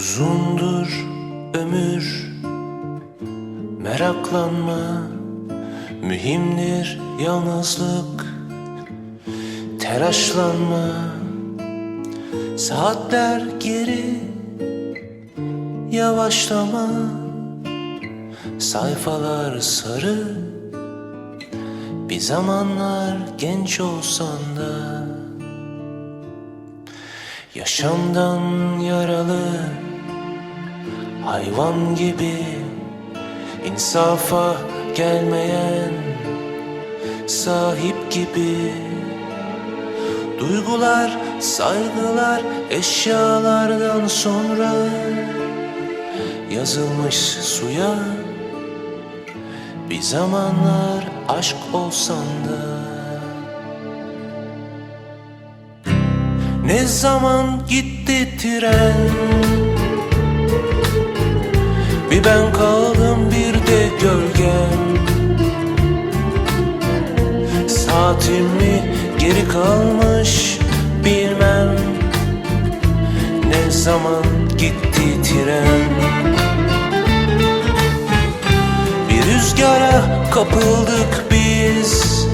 Uzundur ömür. Meraklanma Mühimdir yalnızlık. Telaşlanma Saatler geri. Yavaşlama Sayfalar sarı. Bir zamanlar genç olsan da. Yaşamdan yaralı Hayvan gibi insafa gelmeyen Sahip gibi Duygular, saygılar eşyalardan sonra Yazılmış suya Bir zamanlar aşk olsan da. Ne zaman gitti tren Bir ben kaldım bir de gölgem Saatim mi geri kalmış bilmem. Ne zaman gitti tren? Bir rüzgara kapıldık biz.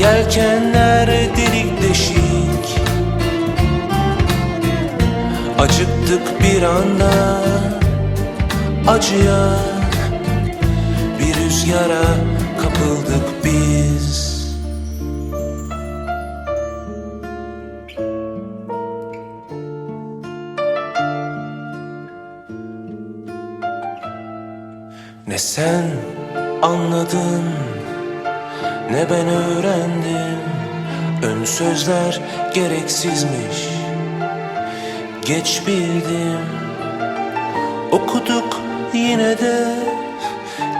Yelkenler Acıktık bir anda Acıya Bir rüzgara kapıldık biz. Ne sen anladın ne ben öğrendim. Ön sözler gereksizmiş Geç bildim. Okuduk yine de.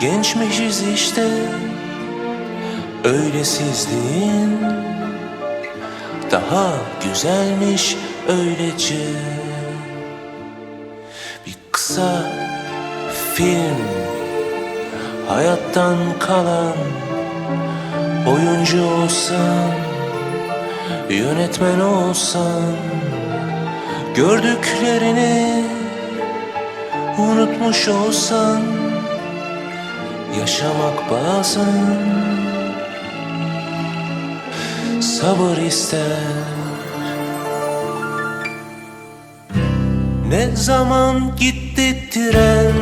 Gençmişiz işte. Öylesizliğin Daha güzelmiş öylece Bir kısa film. Hayattan kalan Oyuncu olsan Yönetmen olsan Gördüklerini Unutmuş olsan Yaşamak bazen Sabır ister. Ne zaman gitti tren?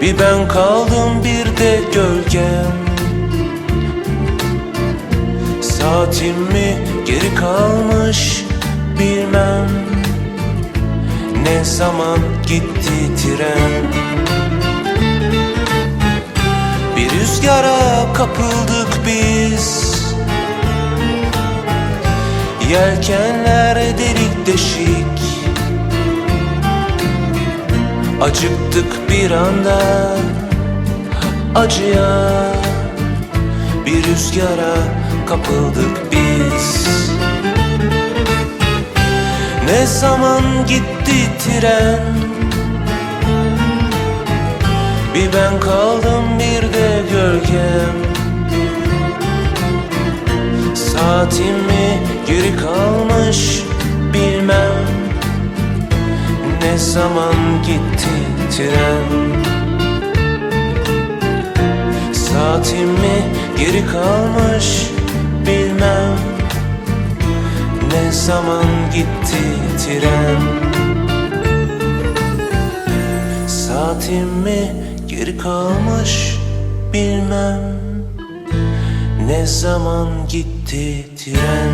Bir ben kaldım bir de gölgem. Saatim mi geri kalmış bilmem. Ne zaman gitti tren? Bir rüzgara kapıldık biz. Yelkenler delik deşik. Acıktık bir anda acıya Bir rüzgara kapıldık biz. Ne zaman gitti tren? Bir ben kaldım bir de gölgem. Saatim mi geri kalmış bilmem. Ne zaman gitti tren? Saatim mi geri kalmış bilmem. Ne zaman gitti tren? Saatim mi geri kalmış bilmem. Ne zaman gitti tren